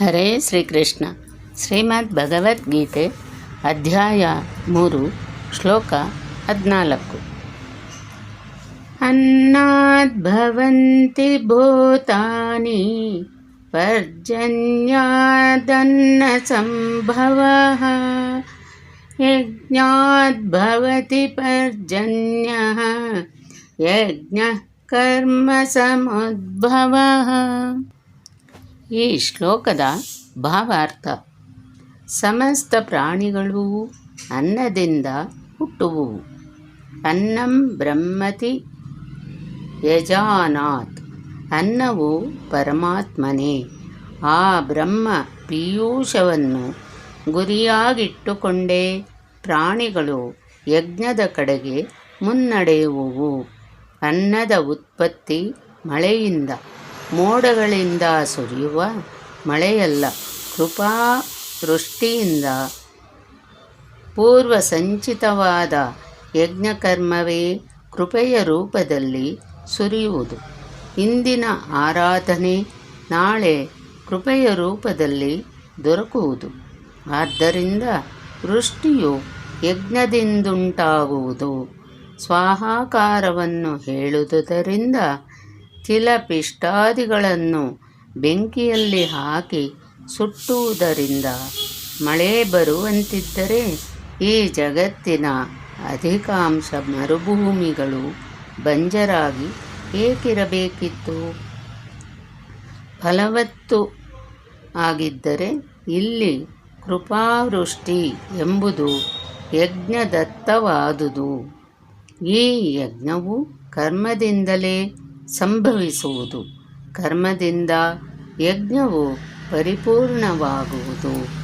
ಹರೇ ಶ್ರೀಕೃಷ್ಣ ಶ್ರೀಮದ್ ಭಗವದ್ಗೀತೆ ಅಧ್ಯಾಯ ಮೂರು ಶ್ಲೋಕ ಹದಿನಾಲ್ಕು ಅನ್ನದ್ ಭವಂತಿ ಭೂತಾನಿ ಪರ್ಜನ್ಯಾದನ್ನ ಸಂಭವಃ ಯಜ್ಞಾದ್ ಭವತಿ ಪರ್ಜನ್ಯಃ ಯಜ್ಞಃ ಕರ್ಮ ಸಮುದ್ಭವಃ ಈ ಶ್ಲೋಕದ ಭಾವಾರ್ಥ. ಸಮಸ್ತ ಪ್ರಾಣಿಗಳು ಅನ್ನದಿಂದ ಹುಟ್ಟುವು. ಅನ್ನಂ ಬ್ರಹ್ಮತಿ ಯಜಾನಾತ್. ಅನ್ನವು ಪರಮಾತ್ಮನೇ. ಆ ಬ್ರಹ್ಮ ಪೀಯೂಷವನ್ನು ಗುರಿಯಾಗಿಟ್ಟುಕೊಂಡೇ ಪ್ರಾಣಿಗಳು ಯಜ್ಞದ ಕಡೆಗೆ ಮುನ್ನಡೆಯುವುವು. ಅನ್ನದ ಉತ್ಪತ್ತಿ ಮಳೆಯಿಂದ. ಮೋಡಗಳಿಂದ ಸುರಿಯುವ ಮಳೆಯಲ್ಲ. ಕೃಪಾ ದೃಷ್ಟಿಯಿಂದ ಪೂರ್ವ ಸಂಚಿತವಾದ ಯಜ್ಞಕರ್ಮವೇ ಕೃಪೆಯ ರೂಪದಲ್ಲಿ ಸುರಿಯುವುದು. ಇಂದಿನ ಆರಾಧನೆ ನಾಳೆ ಕೃಪೆಯ ರೂಪದಲ್ಲಿ ದೊರಕುವುದು. ಆದ್ದರಿಂದ ವೃಷ್ಟಿಯು ಯಜ್ಞದಿಂದುಂಟಾಗುವುದು. ಸ್ವಾಹಾಕಾರವನ್ನು ಹೇಳುವುದರಿಂದ ತಿಲಪಿಷ್ಟಾದಿಗಳನ್ನು ಬೆಂಕಿಯಲ್ಲಿ ಹಾಕಿ ಸುಟ್ಟುವುದರಿಂದ ಮಳೆ ಬರುವಂತಿದ್ದರೆ ಈ ಜಗತ್ತಿನ ಅಧಿಕಾಂಶ ಮರುಭೂಮಿಗಳು ಬಂಜರಾಗಿ ಏಕಿರಬೇಕಿತ್ತು ಫಲವತ್ತು ಆಗಿದ್ದರೆ ಇಲ್ಲಿ ಕೃಪಾವೃಷ್ಟಿ ಎಂಬುದು ಯಜ್ಞದತ್ತವಾದುದು. ಈ ಯಜ್ಞವು ಕರ್ಮದಿಂದಲೇ ಸಂಭವಿಸುವುದು. ಕರ್ಮದಿಂದ ಯಜ್ಞವು ಪರಿಪೂರ್ಣವಾಗುವುದು.